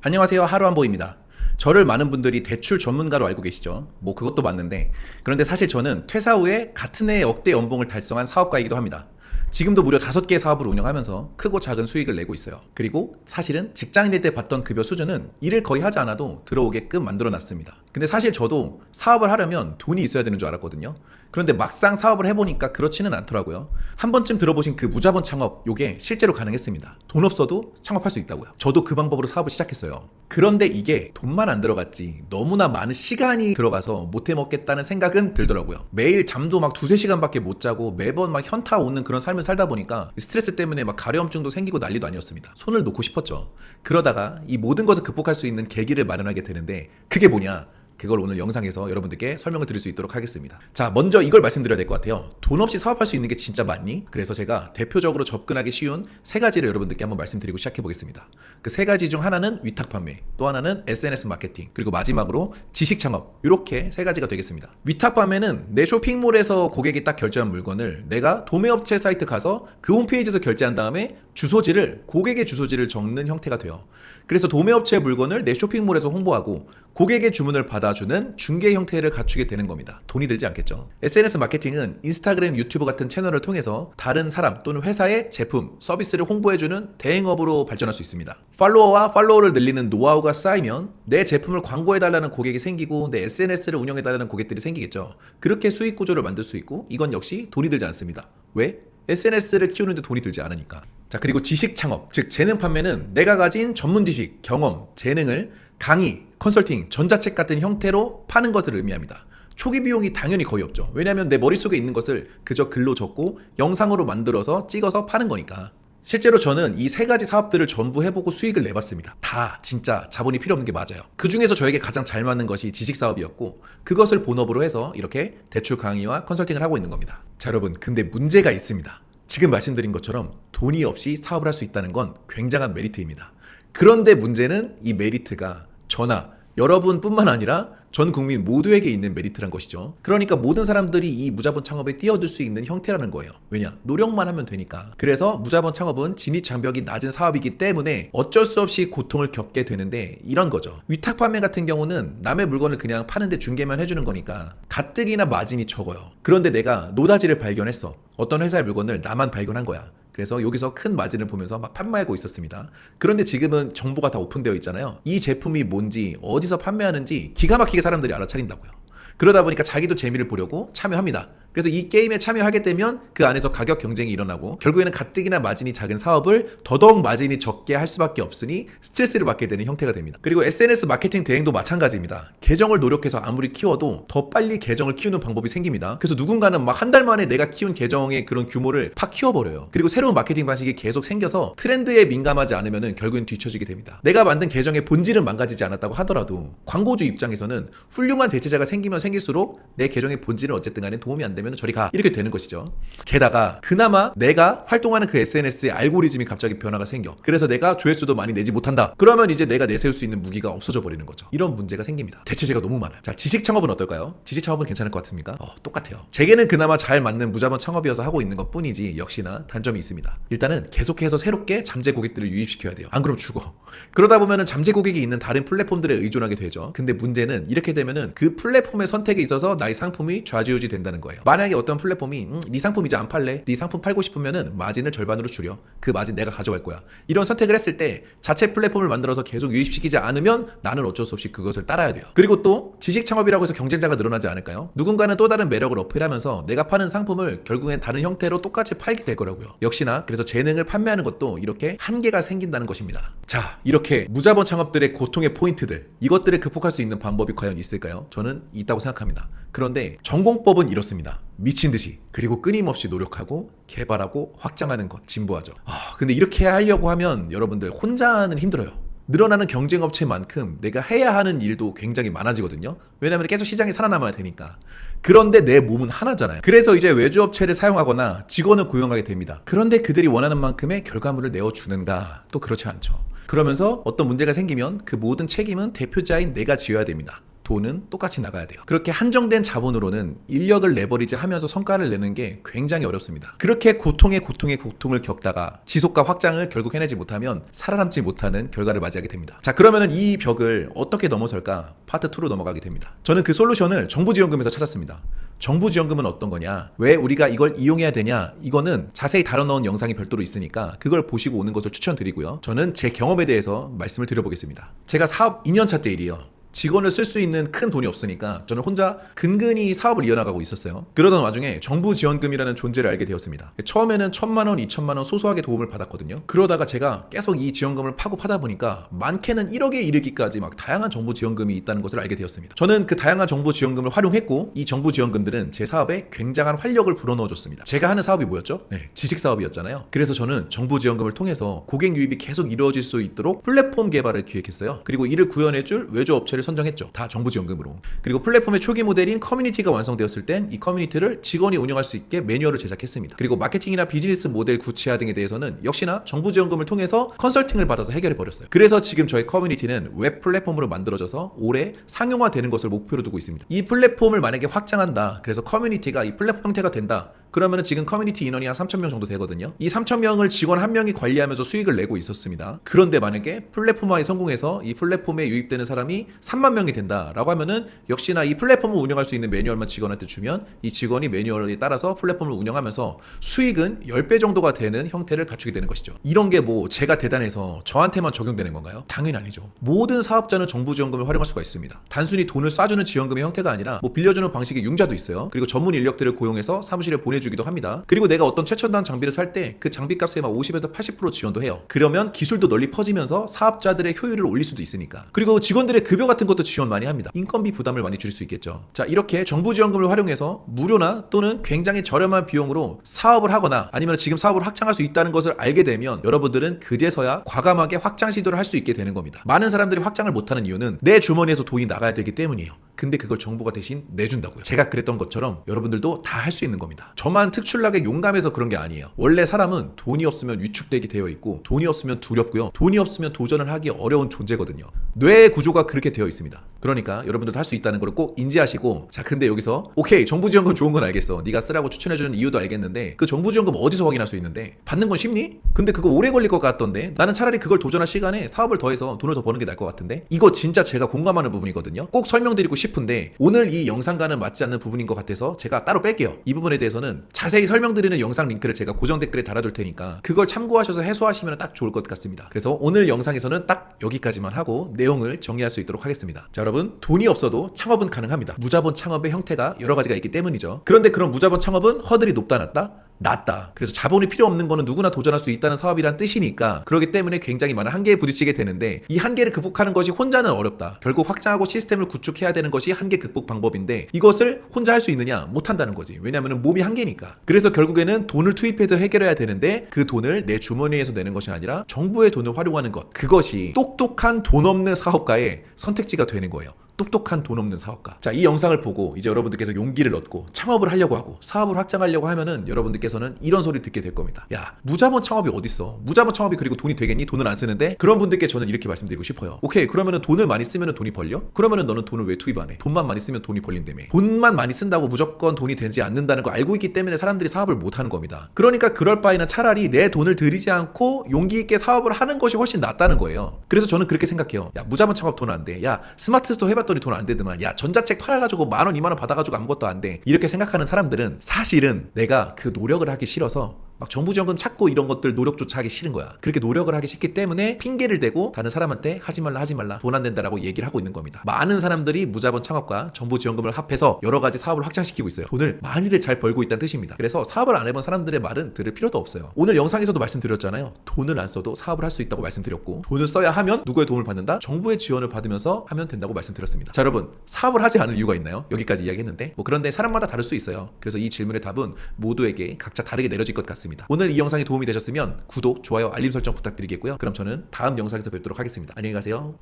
안녕하세요. 하루한보입니다. 저를 많은 분들이 대출 전문가로 알고 계시죠. 뭐 그것도 맞는데 그런데 사실 저는 퇴사 후에 같은 해에 억대 연봉을 달성한 사업가이기도 합니다. 지금도 무려 다섯 개의 사업을 운영하면서 크고 작은 수익을 내고 있어요. 그리고 사실은 직장인일 때 받던 급여 수준은 일을 거의 하지 않아도 들어오게끔 만들어 놨습니다. 근데 사실 저도 사업을 하려면 돈이 있어야 되는 줄 알았거든요. 그런데 막상 사업을 해보니까 그렇지는 않더라고요. 한 번쯤 들어보신 그 무자본 창업, 요게 실제로 가능했습니다. 돈 없어도 창업할 수 있다고요. 저도 그 방법으로 사업을 시작했어요. 그런데 이게 돈만 안 들어갔지 너무나 많은 시간이 들어가서 못해 먹겠다는 생각은 들더라고요. 매일 잠도 막 두세 시간밖에 못 자고 매번 막 현타 오는 그런 삶을 살다 보니까 스트레스 때문에 막 가려움증도 생기고 난리도 아니었습니다. 손을 놓고 싶었죠. 그러다가 이 모든 것을 극복할 수 있는 계기를 마련하게 되는데 그게 뭐냐? 그걸 오늘 영상에서 여러분들께 설명을 드릴 수 있도록 하겠습니다. 자, 먼저 이걸 말씀드려야 될 것 같아요. 돈 없이 사업할 수 있는 게 진짜 맞니? 그래서 제가 대표적으로 접근하기 쉬운 세 가지를 여러분들께 한번 말씀드리고 시작해 보겠습니다. 그 세 가지 중 하나는 위탁 판매, 또 하나는 SNS 마케팅, 그리고 마지막으로 지식 창업. 이렇게 세 가지가 되겠습니다. 위탁 판매는 내 쇼핑몰에서 고객이 딱 결제한 물건을 내가 도매업체 사이트 가서 그 홈페이지에서 결제한 다음에 주소지를 고객의 주소지를 적는 형태가 돼요. 그래서 도매업체의 물건을 내 쇼핑몰에서 홍보하고 고객의 주문을 받아 주는 중개 형태를 갖추게 되는 겁니다. 돈이 들지 않겠죠. SNS 마케팅은 인스타그램, 유튜브 같은 채널을 통해서 다른 사람 또는 회사의 제품, 서비스를 홍보해주는 대행업으로 발전할 수 있습니다. 팔로워와 팔로워를 늘리는 노하우가 쌓이면 내 제품을 광고해달라는 고객이 생기고 내 SNS를 운영해달라는 고객들이 생기겠죠. 그렇게 수익 구조를 만들 수 있고 이건 역시 돈이 들지 않습니다. 왜? SNS를 키우는데 돈이 들지 않으니까. 자, 그리고 지식 창업, 즉 재능 판매는 내가 가진 전문 지식, 경험, 재능을 강의, 컨설팅, 전자책 같은 형태로 파는 것을 의미합니다. 초기 비용이 당연히 거의 없죠. 왜냐하면 내 머릿속에 있는 것을 그저 글로 적고 영상으로 만들어서 찍어서 파는 거니까. 실제로 저는 이 세 가지 사업들을 전부 해보고 수익을 내봤습니다. 다 진짜 자본이 필요 없는 게 맞아요. 그 중에서 저에게 가장 잘 맞는 것이 지식 사업이었고 그것을 본업으로 해서 이렇게 대출 강의와 컨설팅을 하고 있는 겁니다. 자 여러분 근데 문제가 있습니다. 지금 말씀드린 것처럼 돈이 없이 사업을 할 수 있다는 건 굉장한 메리트입니다. 그런데 문제는 이 메리트가 저나 여러분뿐만 아니라 전 국민 모두에게 있는 메리트란 것이죠. 그러니까 모든 사람들이 이 무자본 창업에 뛰어들 수 있는 형태라는 거예요. 왜냐? 노력만 하면 되니까. 그래서 무자본 창업은 진입 장벽이 낮은 사업이기 때문에 어쩔 수 없이 고통을 겪게 되는데 이런 거죠. 위탁 판매 같은 경우는 남의 물건을 그냥 파는데 중개만 해주는 거니까 가뜩이나 마진이 적어요. 그런데 내가 노다지를 발견했어. 어떤 회사의 물건을 나만 발견한 거야. 그래서 여기서 큰 마진을 보면서 막 판매하고 있었습니다. 그런데 지금은 정보가 다 오픈되어 있잖아요. 이 제품이 뭔지, 어디서 판매하는지 기가 막히게 사람들이 알아차린다고요. 그러다 보니까 자기도 재미를 보려고 참여합니다. 그래서 이 게임에 참여하게 되면 그 안에서 가격 경쟁이 일어나고 결국에는 가뜩이나 마진이 작은 사업을 더더욱 마진이 적게 할 수밖에 없으니 스트레스를 받게 되는 형태가 됩니다. 그리고 SNS 마케팅 대행도 마찬가지입니다. 계정을 노력해서 아무리 키워도 더 빨리 계정을 키우는 방법이 생깁니다. 그래서 누군가는 막 한 달 만에 내가 키운 계정의 그런 규모를 팍 키워버려요. 그리고 새로운 마케팅 방식이 계속 생겨서 트렌드에 민감하지 않으면 결국엔 뒤처지게 됩니다. 내가 만든 계정의 본질은 망가지지 않았다고 하더라도 광고주 입장에서는 훌륭한 대체자가 생기면 생길수록 내 계정의 본질은 어쨌든 간에 도움이 안 되면 저리 가 이렇게 되는 것이죠. 게다가 그나마 내가 활동하는 그 SNS의 알고리즘이 갑자기 변화가 생겨. 그래서 내가 조회수도 많이 내지 못한다. 그러면 이제 내가 내세울 수 있는 무기가 없어져 버리는 거죠. 이런 문제가 생깁니다. 대체제가 너무 많아요. 자, 지식 창업은 어떨까요? 지식 창업은 괜찮을 것 같습니까? 어, 똑같아요. 제게는 그나마 잘 맞는 무자본 창업이어서 하고 있는 것 뿐이지 역시나 단점이 있습니다. 일단은 계속해서 새롭게 잠재 고객들을 유입시켜야 돼요. 안 그럼 죽어. 그러다 보면은 잠재 고객이 있는 다른 플랫폼들에 의존하게 되죠. 근데 문제는 이렇게 되면은 그 플랫폼의 선택에 있어서 나의 상품이 좌지우지 된다는 거예요. 만약에 어떤 플랫폼이 음, 네 상품 이제 안 팔래. 네 상품 팔고 싶으면은 마진을 절반으로 줄여. 그 마진 내가 가져갈 거야. 이런 선택을 했을 때 자체 플랫폼을 만들어서 계속 유입시키지 않으면 나는 어쩔 수 없이 그것을 따라야 돼요. 그리고 또 지식 창업이라고 해서 경쟁자가 늘어나지 않을까요? 누군가는 또 다른 매력을 어필하면서 내가 파는 상품을 결국엔 다른 형태로 똑같이 팔게 될 거라고요. 역시나 그래서 재능을 판매하는 것도 이렇게 한계가 생긴다는 것입니다. 자, 이렇게 무자본 창업들의 고통의 포인트들 이것들을 극복할 수 있는 방법이 과연 있을까요? 저는 있다고 생각합니다. 그런데 전공법은 이렇습니다. 미친 듯이 그리고 끊임없이 노력하고 개발하고 확장하는 것 진부하죠. 아, 근데 이렇게 하려고 하면 여러분들 혼자는 힘들어요. 늘어나는 경쟁 업체만큼 내가 해야 하는 일도 굉장히 많아지거든요. 왜냐하면 계속 시장에 살아남아야 되니까. 그런데 내 몸은 하나잖아요. 그래서 이제 외주 업체를 사용하거나 직원을 고용하게 됩니다. 그런데 그들이 원하는 만큼의 결과물을 내어주는가? 또 그렇지 않죠. 그러면서 어떤 문제가 생기면 그 모든 책임은 대표자인 내가 지어야 됩니다. 돈은 똑같이 나가야 돼요. 그렇게 한정된 자본으로는 인력을 레버리지 하면서 성과를 내는 게 굉장히 어렵습니다. 그렇게 고통의 고통의 고통을 겪다가 지속과 확장을 결국 해내지 못하면 살아남지 못하는 결과를 맞이하게 됩니다. 자, 그러면은 이 벽을 어떻게 넘어설까? 파트 2로 넘어가게 됩니다. 저는 그 솔루션을 정부 지원금에서 찾았습니다. 정부 지원금은 어떤 거냐? 왜 우리가 이걸 이용해야 되냐? 이거는 자세히 다뤄 놓은 영상이 별도로 있으니까 그걸 보시고 오는 것을 추천드리고요. 저는 제 경험에 대해서 말씀을 드려보겠습니다. 제가 사업 2년차 때 일이요. 직원을 쓸 수 있는 큰 돈이 없으니까 저는 혼자 근근히 사업을 이어나가고 있었어요. 그러던 와중에 정부 지원금이라는 존재를 알게 되었습니다. 처음에는 천만 원, 이천만 원 소소하게 도움을 받았거든요. 그러다가 제가 계속 이 지원금을 파고 파다 보니까 많게는 1억에 이르기까지 막 다양한 정부 지원금이 있다는 것을 알게 되었습니다. 저는 그 다양한 정부 지원금을 활용했고 이 정부 지원금들은 제 사업에 굉장한 활력을 불어넣어줬습니다. 제가 하는 사업이 뭐였죠? 네, 지식 사업이었잖아요. 그래서 저는 정부 지원금을 통해서 고객 유입이 계속 이루어질 수 있도록 플랫폼 개발을 기획했어요. 그리고 이를 구현해줄 외주 업체를 선정했죠. 다 정부 지원금으로. 그리고 플랫폼의 초기 모델인 커뮤니티가 완성되었을 땐 이 커뮤니티를 직원이 운영할 수 있게 매뉴얼을 제작했습니다. 그리고 마케팅이나 비즈니스 모델 구체화 등에 대해서는 역시나 정부 지원금을 통해서 컨설팅을 받아서 해결해 버렸어요. 그래서 지금 저희 커뮤니티는 웹 플랫폼으로 만들어져서 올해 상용화되는 것을 목표로 두고 있습니다. 이 플랫폼을 만약에 확장한다. 그래서 커뮤니티가 이 플랫폼 형태가 된다. 그러면은 지금 커뮤니티 인원이 한 3,000명 정도 되거든요. 이 3,000명을 직원 한 명이 관리하면서 수익을 내고 있었습니다. 그런데 만약에 플랫폼화에 성공해서 이 플랫폼에 유입되는 사람이 3만 명이 된다라고 하면은 역시나 이 플랫폼을 운영할 수 있는 매뉴얼만 직원한테 주면 이 직원이 매뉴얼에 따라서 플랫폼을 운영하면서 수익은 10배 정도가 되는 형태를 갖추게 되는 것이죠. 이런 게 뭐 제가 대단해서 저한테만 적용되는 건가요? 당연히 아니죠. 모든 사업자는 정부 지원금을 활용할 수가 있습니다. 단순히 돈을 쏴주는 지원금의 형태가 아니라 뭐 빌려주는 방식의 융자도 있어요. 그리고 전문 인력들을 고용해서 사무실에 보내 주기도 합니다. 그리고 내가 어떤 최첨단 장비를 살 때 그 장비값의 막 50에서 80% 지원도 해요. 그러면 기술도 널리 퍼지면서 사업자들의 효율을 올릴 수도 있으니까. 그리고 직원들의 급여 같은 것도 지원 많이 합니다. 인건비 부담을 많이 줄일 수 있겠죠. 자, 이렇게 정부 지원금을 활용해서 무료나 또는 굉장히 저렴한 비용으로 사업을 하거나 아니면 지금 사업을 확장할 수 있다는 것을 알게 되면 여러분들은 그제서야 과감하게 확장 시도를 할 수 있게 되는 겁니다. 많은 사람들이 확장을 못하는 이유는 내 주머니에서 돈이 나가야 되기 때문이에요. 근데 그걸 정부가 대신 내준다고요. 제가 그랬던 것처럼 여러분들도 다 할 수 있는 겁니다. 저만 특출나게 용감해서 그런 게 아니에요. 원래 사람은 돈이 없으면 위축되게 되어 있고 돈이 없으면 두렵고요. 돈이 없으면 도전을 하기 어려운 존재거든요. 뇌의 구조가 그렇게 되어 있습니다. 그러니까 여러분들도 할 수 있다는 걸 꼭 인지하시고 자 근데 여기서 오케이 정부 지원금 좋은 건 알겠어. 네가 쓰라고 추천해 주는 이유도 알겠는데 그 정부 지원금 어디서 확인할 수 있는데 받는 건 쉽니? 근데 그거 오래 걸릴 것 같던데 나는 차라리 그걸 도전할 시간에 사업을 더해서 돈을 더 버는 게 나을 것 같은데 이거 진짜 제가 공감하는 부분이거든요. 꼭 설명드리고 싶은데 오늘 이 영상과는 맞지 않는 부분인 것 같아서 제가 따로 뺄게요. 이 부분에 대해서는 자세히 설명드리는 영상 링크를 제가 고정 댓글에 달아둘 테니까 그걸 참고하셔서 해소하시면 딱 좋을 것 같습니다. 그래서 오늘 영상에서는 딱 여기까지만 하고 내용을 정리할 수 있도록 하겠습니다. 자 여러분 돈이 없어도 창업은 가능합니다. 무자본 창업의 형태가 여러 가지가 있기 때문이죠. 그런데 그런 무자본 창업은 허들이 높다 낮다? 낮다. 그래서 자본이 필요 없는 거는 누구나 도전할 수 있다는 사업이란 뜻이니까 그렇기 때문에 굉장히 많은 한계에 부딪히게 되는데 이 한계를 극복하는 것이 혼자는 어렵다. 결국 확장하고 시스템을 구축해야 되는 것이 한계 극복 방법인데 이것을 혼자 할 수 있느냐? 못 한다는 거지. 왜냐하면 몸이 한계니까. 그래서 결국에는 돈을 투입해서 해결해야 되는데 그 돈을 내 주머니에서 내는 것이 아니라 정부의 돈을 활용하는 것. 그것이 똑똑한 돈 없는 사업가의 선택지가 되는 거예요. 똑똑한 돈 없는 사업가. 자, 이 영상을 보고 이제 여러분들께서 용기를 얻고 창업을 하려고 하고 사업을 확장하려고 하면은 여러분들께서는 이런 소리 듣게 될 겁니다. 야, 무자본 창업이 어딨어? 무자본 창업이 그리고 돈이 되겠니? 돈을 안 쓰는데? 그런 분들께 저는 이렇게 말씀드리고 싶어요. 오케이, 그러면은 돈을 많이 쓰면은 돈이 벌려? 그러면은 너는 돈을 왜 투입 안 해? 돈만 많이 쓰면 돈이 벌린다며. 돈만 많이 쓴다고 무조건 돈이 되지 않는다는 걸 알고 있기 때문에 사람들이 사업을 못 하는 겁니다. 그러니까 그럴 바에는 차라리 내 돈을 들이지 않고 용기 있게 사업을 하는 것이 훨씬 낫다는 거예요. 그래서 저는 그렇게 생각해요. 야, 무자본 창업 돈 안 돼. 야, 스마트 스토어 해봤 더니 돈 안 되더만. 야, 전자책 팔아가지고 만 원, 이만 원 받아가지고 아무것도 안 돼. 이렇게 생각하는 사람들은 사실은 내가 그 노력을 하기 싫어서 막 정부 지원금 찾고 이런 것들 노력조차 하기 싫은 거야. 그렇게 노력을 하기 싫기 때문에 핑계를 대고 다른 사람한테 하지 말라 하지 말라 돈 안 된다라고 얘기를 하고 있는 겁니다. 많은 사람들이 무자본 창업과 정부 지원금을 합해서 여러 가지 사업을 확장시키고 있어요. 돈을 많이들 잘 벌고 있다는 뜻입니다. 그래서 사업을 안 해본 사람들의 말은 들을 필요도 없어요. 오늘 영상에서도 말씀드렸잖아요. 돈을 안 써도 사업을 할 수 있다고 말씀드렸고 돈을 써야 하면 누구의 도움을 받는다? 정부의 지원을 받으면서 하면 된다고 말씀드렸습니다. 자 여러분 사업을 하지 않을 이유가 있나요? 여기까지 이야기했는데 뭐 그런데 사람마다 다를 수 있어요. 그래서 이 질문의 답은 모두에게 각자 다르게 내려질 것 같습니다. 오늘 이 영상이 도움이 되셨으면 구독, 좋아요, 알림 설정 부탁드리겠고요. 그럼 저는 다음 영상에서 뵙도록 하겠습니다. 안녕히 가세요.